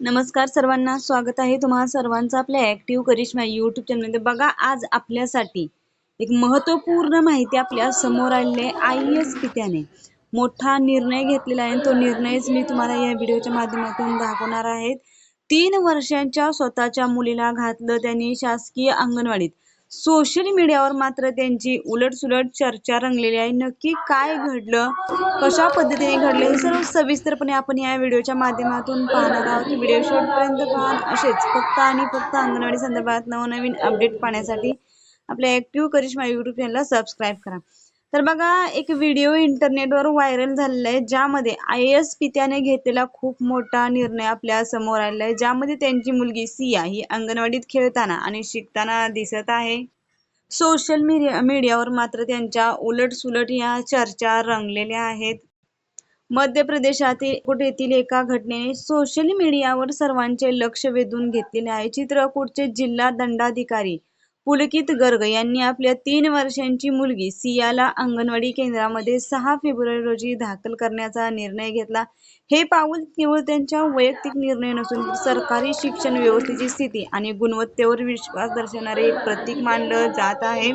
नमस्कार सर्वांना स्वागत आहे तुम्हा सर्वांचं आपल्या ऍक्टिव्ह करिश्मा युट्यूब चॅनलमध्ये बघा आज आपल्यासाठी एक महत्त्वपूर्ण माहिती आपल्यासमोर आलेली आहे आय एस पित्याने. मोठा निर्णय घेतलेला आहे तो निर्णयच मी तुम्हाला या व्हिडिओच्या माध्यमातून दाखवणार आहे. तीन वर्षांच्या स्वतःच्या मुलीला घातलं त्यांनी शासकीय अंगणवाडीत. सोशल मीडियावर मात्र त्यांची उलटसुलट चर्चा रंगलेली आहे. नक्की काय घडलं? कशा पद्धतीने घडलं? हे सर्व सविस्तरपणे आपण या व्हिडिओच्या माध्यमातून पाहणार आहोत. व्हिडिओ शेवटपर्यंत पाहा. असेच फक्त आणि फक्त अंगणवाडी संदर्भात नवनवीन अपडेट पाहण्यासाठी आपल्या ऍक्टिव्ह करिश्मा युट्यूब चॅनलला सबस्क्राईब करा. तर बघा एक व्हिडिओ इंटरनेटवर व्हायरल झालेला आहे ज्यामध्ये आय एस पित्याने घेतलेला खूप मोठा निर्णय आपल्यासमोर आलेला आहे ज्यामध्ये त्यांची मुलगी सिया ही अंगणवाडीत खेळताना आणि शिकताना दिसत आहे. सोशल मीडिया मीडियावर मात्र त्यांच्या उलट सुलट या चर्चा रंगलेल्या आहेत. मध्य प्रदेशातील कुठेतील एका घटनेने सोशल मीडियावर सर्वांचे लक्ष वेधून घेतलेले आहे. चित्रकूटचे जिल्हा दंडाधिकारी पुलकित गर्ग यांनी आपल्या तीन वर्षांची मुलगी सियाला अंगणवाडी केंद्रामध्ये सहा फेब्रुवारी रोजी दाखल करण्याचा निर्णय घेतला. हे पाऊल केवळ त्यांच्या वैयक्तिक निर्णय नसून सरकारी शिक्षण व्यवस्थेची स्थिती आणि गुणवत्तेवर विश्वास दर्शवणारे एक प्रतीक मानलं जात आहे.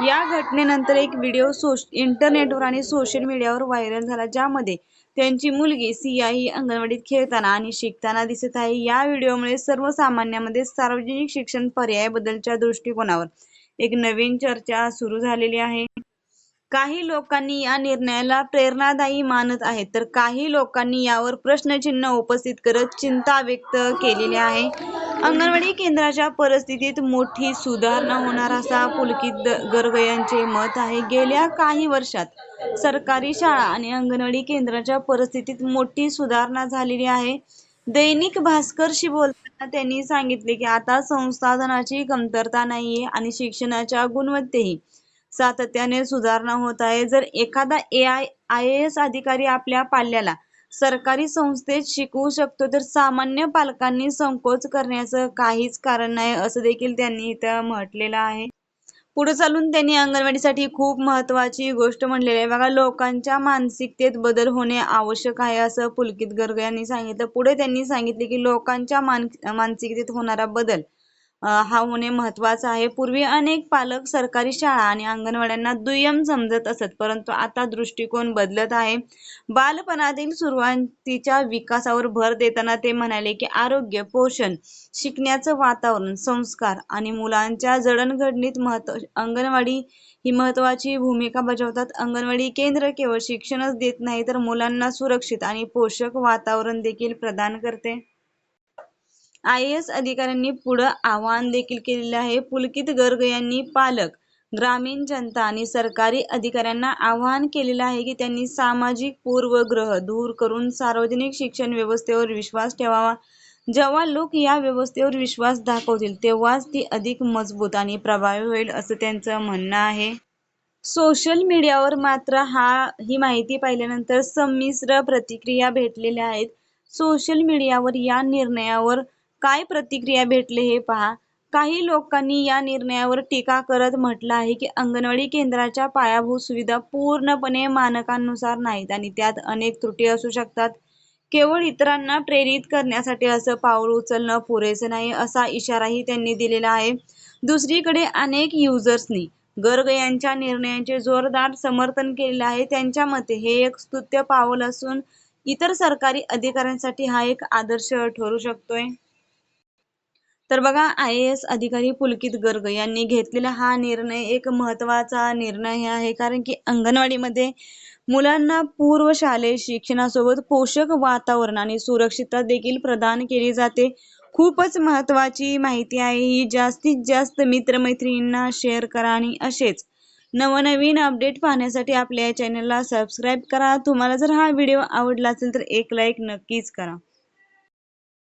या घटनेनंतर एक व्हिडिओ सोश इंटरनेटवर आणि सोशल मीडियावर व्हायरल झाला ज्यामध्ये त्यांची मुलगी सिया ही अंगणवाडीत खेळताना आणि शिकताना दिसत आहे. या व्हिडिओमुळे सर्वसामान्यांमध्ये सार्वजनिक शिक्षण पर्यायाबद्दलच्या दृष्टिकोनावर एक नवीन चर्चा सुरू झालेली आहे. काही लोकांनी या निर्णयाला प्रेरणादायी मानत आहेत. तर काही लोकांनी यावर प्रश्नचिन्ह उपस्थित करत चिंता व्यक्त केलेली आहे. अंगणवाडी केंद्राच्या परिस्थितीत मोठी सुधारणा होणार असा पुलकित गर्ग यांचे मत आहे. गेल्या काही वर्षात सरकारी शाळा आणि अंगणवाडी केंद्राच्या परिस्थितीत मोठी सुधारणा झालेली आहे. दैनिक भास्करशी बोलताना त्यांनी सांगितले की आता संसाधनाची कमतरता नाहीये आणि शिक्षणाच्या गुणवत्तेही सातत्याने सुधारणा होत आहे. जर एखादा ए आय आय एस अधिकारी आपल्या पाल्याला सरकारी संस्थेत शिकवू शकतो तर सामान्य पालकांनी संकोच करण्याचं काहीच कारण नाही असं देखील त्यांनी इथं म्हटलेलं आहे. पुढे चालून त्यांनी अंगणवाडीसाठी खूप महत्वाची गोष्ट म्हणलेली आहे. बघा लोकांच्या मानसिकतेत बदल होणे आवश्यक आहे असं पुलकित गर्ग यांनी सांगितलं. पुढे त्यांनी सांगितले की लोकांच्या मान मानसिकतेत होणारा बदल हा होणे महत्वाचं आहे. पूर्वी अनेक पालक सरकारी शाळा आणि अंगणवाड्यांना दुय्यम समजत असत परंतु आता दृष्टिकोन बदलत आहे. बालपणातील सुरुवातीच्या विकासावर भर देताना ते म्हणाले की आरोग्य पोषण शिकण्याचं वातावरण संस्कार आणि मुलांच्या जडणघडणीत महत्त्व अंगणवाडी ही महत्वाची भूमिका बजावतात. अंगणवाडी केंद्र केवळ शिक्षणच देत नाही तर मुलांना सुरक्षित आणि पोषक वातावरण देखील प्रदान करते. आय एस अधिकाऱ्यांनी पुढं आवाहन देखील केलेले आहे. पुलकित गर्ग यांनी पालक ग्रामीण जनता आणि सरकारी अधिकाऱ्यांना आवाहन केलेलं आहे की त्यांनी सामाजिक पूर्वग्रह दूर करून सार्वजनिक शिक्षण व्यवस्थेवर विश्वास ठेवावा. जेव्हा लोक या व्यवस्थेवर विश्वास दाखवतील तेव्हाच ती अधिक मजबूत आणि प्रभावी होईल असं त्यांचं म्हणणं आहे. सोशल मीडियावर मात्र हा ही माहिती पाहिल्यानंतर संमिश्र प्रतिक्रिया भेटलेल्या आहेत. सोशल मीडियावर या निर्णयावर काय प्रतिक्रिया भेटले हे पहा. काही लोकांनी या निर्णयावर टीका करत म्हटलं आहे की अंगणवाडी केंद्राच्या पायाभूत सुविधा पूर्णपणे मानकांनुसार नाहीत आणि त्यात अनेक त्रुटी असू शकतात. केवळ इतरांना प्रेरित करण्यासाठी असं पाऊल उचलणं पुरेसं नाही असा इशाराही त्यांनी दिलेला आहे. दुसरीकडे अनेक युजर्सनी गर्ग यांच्या निर्णयाचे जोरदार समर्थन केलेले आहे. त्यांच्या मते हे एक स्तुत्य पाऊल असून इतर सरकारी अधिकाऱ्यांसाठी हा एक आदर्श ठरू शकतोय. तर बघा आय ए एस अधिकारी पुलकित गर्ग यांनी घेतलेला हा निर्णय एक महत्त्वाचा निर्णय आहे. कारण की अंगणवाडीमध्ये मुलांना पूर्व शालेय शिक्षणासोबत पोषक वातावरण आणि सुरक्षितता देखील प्रदान केली जाते. खूपच महत्वाची माहिती आहे. ही जास्तीत जास्त मित्रमैत्रिणींना शेअर करा आणि असेच नवनवीन अपडेट पाहण्यासाठी आपल्या चॅनलला सबस्क्राईब करा. तुम्हाला जर हा व्हिडिओ आवडला असेल तर एक लाईक नक्कीच करा.